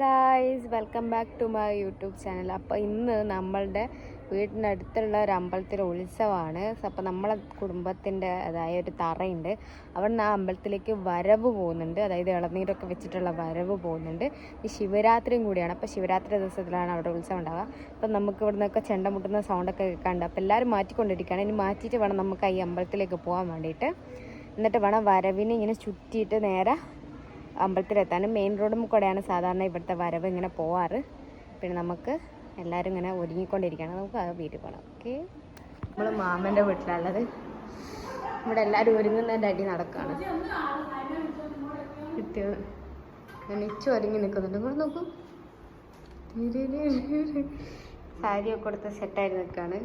Guys welcome back to my YouTube channel അപ്പോൾ ഇന്ന് നമ്മളുടെ വീടിന്റെ അടുത്തുള്ള ഒരു അമ്പലത്തിലെ ഉത്സവമാണ്. അപ്പോൾ നമ്മളെ കുടുംബത്തിന്റെ അതായ ഒരു തറയുണ്ട്. അവിടെ നിന്ന് ആ അമ്പലത്തിലേക്ക് വരവ് പോകുന്നുണ്ട്. അതായത് ഇളനീരൊക്കെ വെച്ചിട്ടുള്ള വരവ് പോകുന്നുണ്ട്. ഈ ശിവരാത്രിയും കൂടിയാണ്. അപ്പോൾ ശിവരാത്രി ദിവസത്തിലാണ് അവിടെ ഉത്സവം ഉണ്ടാവുക. അപ്പോൾ നമുക്ക് ഇവിടെ നിന്നൊക്കെ ചെണ്ട മുട്ടുന്ന സൗണ്ടൊക്കെ കേൾക്കാണ്ട്. അപ്പോൾ എല്ലാവരും മാറ്റിക്കൊണ്ടിരിക്കുകയാണ്. ഇനി മാറ്റിയിട്ട് വേണം നമുക്ക് ഈ അമ്പലത്തിലേക്ക് പോകാൻ വേണ്ടിയിട്ട്. എന്നിട്ട് വേണം വരവിനെ ഇങ്ങനെ ചുറ്റിയിട്ട് നേരെ അമ്പലത്തിലെത്താനും മെയിൻ റോഡും കൂടെയാണ് സാധാരണ ഇവിടുത്തെ വരവ് ഇങ്ങനെ പോവാറ്. പിന്നെ നമുക്ക് എല്ലാവരും ഇങ്ങനെ ഒരുങ്ങിക്കൊണ്ടിരിക്കുകയാണ്. നമുക്ക് ആ വീട്ടിൽ പോകണം ഓക്കെ. നമ്മൾ മാമന്റെ വീട്ടിലുള്ളത് ഇവിടെ എല്ലാവരും ഒരുങ്ങുന്നതിന്റെ അടി നടക്കുകയാണ് എണിച്ചു ഒരുങ്ങി നിൽക്കുന്നുണ്ട്. ഇങ്ങോട്ട് നോക്കൂ. സാരിയൊക്കെ കൊടുത്ത് സെറ്റായി നിൽക്കുകയാണ്.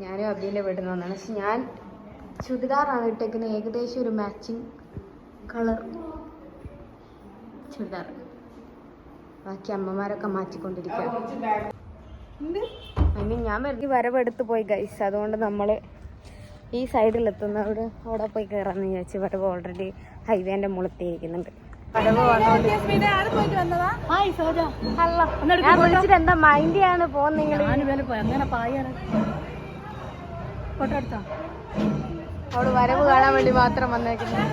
ഞാനും അബീന്റെ വീട്ടിൽ നിന്ന് വന്നതാണ്. പക്ഷെ ഞാൻ ചുരിദാറാണ് ഇട്ടേക്കുന്നത്. ഏകദേശം ഒരു മാച്ചിങ് കളർ ചുരിദാർ ബാക്കി അമ്മമാരൊക്കെ മാറ്റിക്കൊണ്ടിരിക്കുകയാണ് അങ്ങനെ ഞാൻ വെറുതെ വരവെടുത്ത് പോയി ഗൈസ് അതുകൊണ്ട് നമ്മൾ ഈ സൈഡിൽ എത്തുന്നവർ അവിടെ പോയി കയറാമെന്ന് വിചാരിച്ചു വരവ് ഓൾറെഡി ഹൈവേന്റെ മുളത്തിരിക്കുന്നുണ്ട് ഞാൻ വിളിച്ചിട്ട് എന്താ മൈൻഡിയാണ് പോകുന്നത് അവിടെ വരവ് കാണാൻ വേണ്ടി മാത്രം വന്നേക്കുന്നത്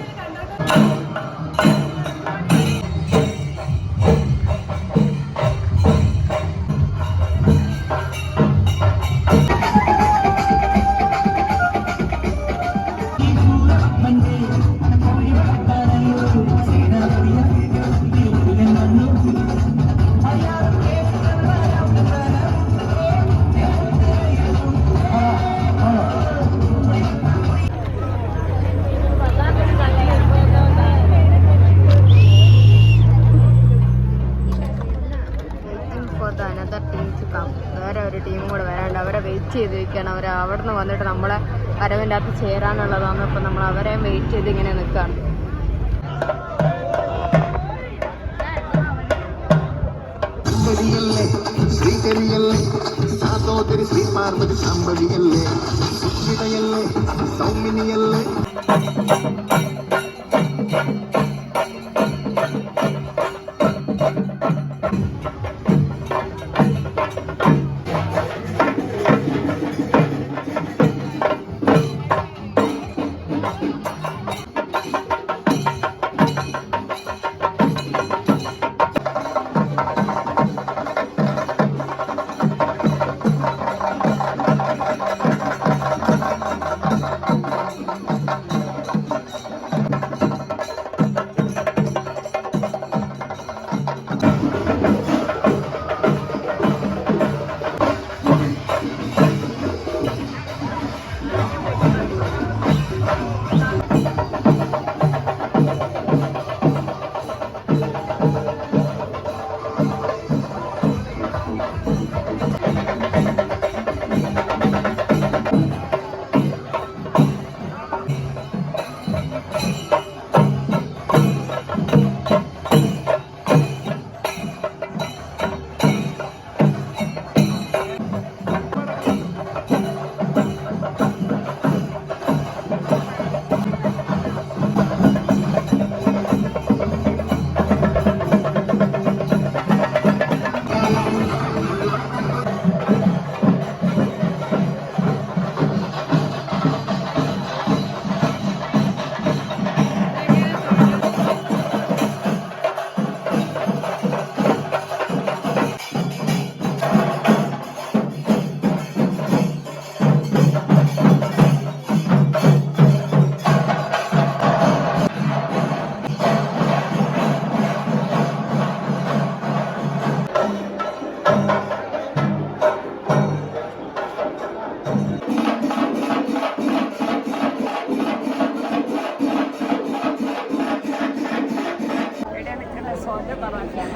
ഒരു ടീമും കൂടെ വരാണ്ട് അവരെ വെയിറ്റ് ചെയ്ത് ചെയ്തിരിക്കുകയാണ്. അവർ അവിടെ നിന്ന് വന്നിട്ട് നമ്മളെ വരവിന്റെ അകത്ത് ചേരാനുള്ളതാണ്. അപ്പം നമ്മൾ അവരെയും വെയിറ്റ് ചെയ്ത് ഇങ്ങനെ നിൽക്കുകയാണ്. ശ്രീകരിയല്ലേ? സൗമിനിയല്ലേ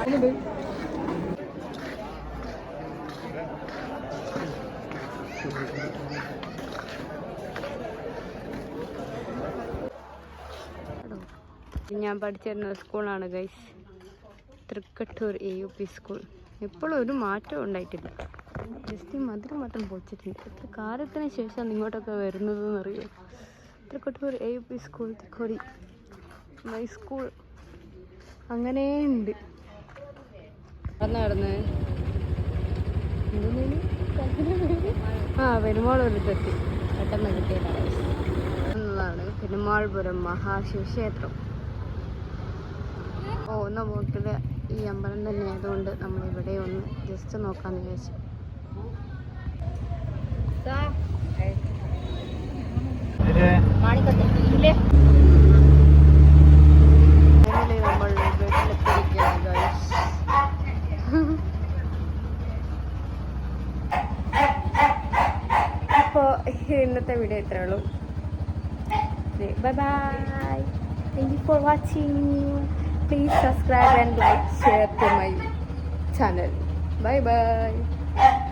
ഞാൻ പഠിച്ചിരുന്ന സ്കൂളാണ് guys Thrikkattur A U P school എപ്പോഴും ഒരു മാറ്റവും ഉണ്ടായിട്ടില്ല. ജസ്റ്റ് മധുരം മാത്രം പൊളിച്ചിട്ടുണ്ട്. എത്ര കാലത്തിന് ശേഷം ഇങ്ങോട്ടൊക്കെ വരുന്നത് എന്നറിയോ Thrikkattur A U P school Thikkodi my school അങ്ങനെ നടന്ന്? ആ പെരുമാളൂരത്തെത്തി പെട്ടെന്ന് കിട്ടിയതാണ് എന്നതാണ് പെരുമാൾപുരം മഹാശിവക്ഷേത്രം. പോകുന്ന പോക്കിൽ ഈ അമ്പലം തന്നെ ആയതുകൊണ്ട് നമ്മൾ ഇവിടെ ഒന്ന് ജസ്റ്റ് നോക്കാന്ന് വിചാരിച്ചു. Finally നമ്മൾ വീട്ടിലെത്തിയിരിക്കുകയാണ് guys. അപ്പോൾ ഇന്നത്തെ വീഡിയോ ഇത്രേ ഉള്ളൂ. Bye bye thank you for watching please subscribe and like share to my channel bye bye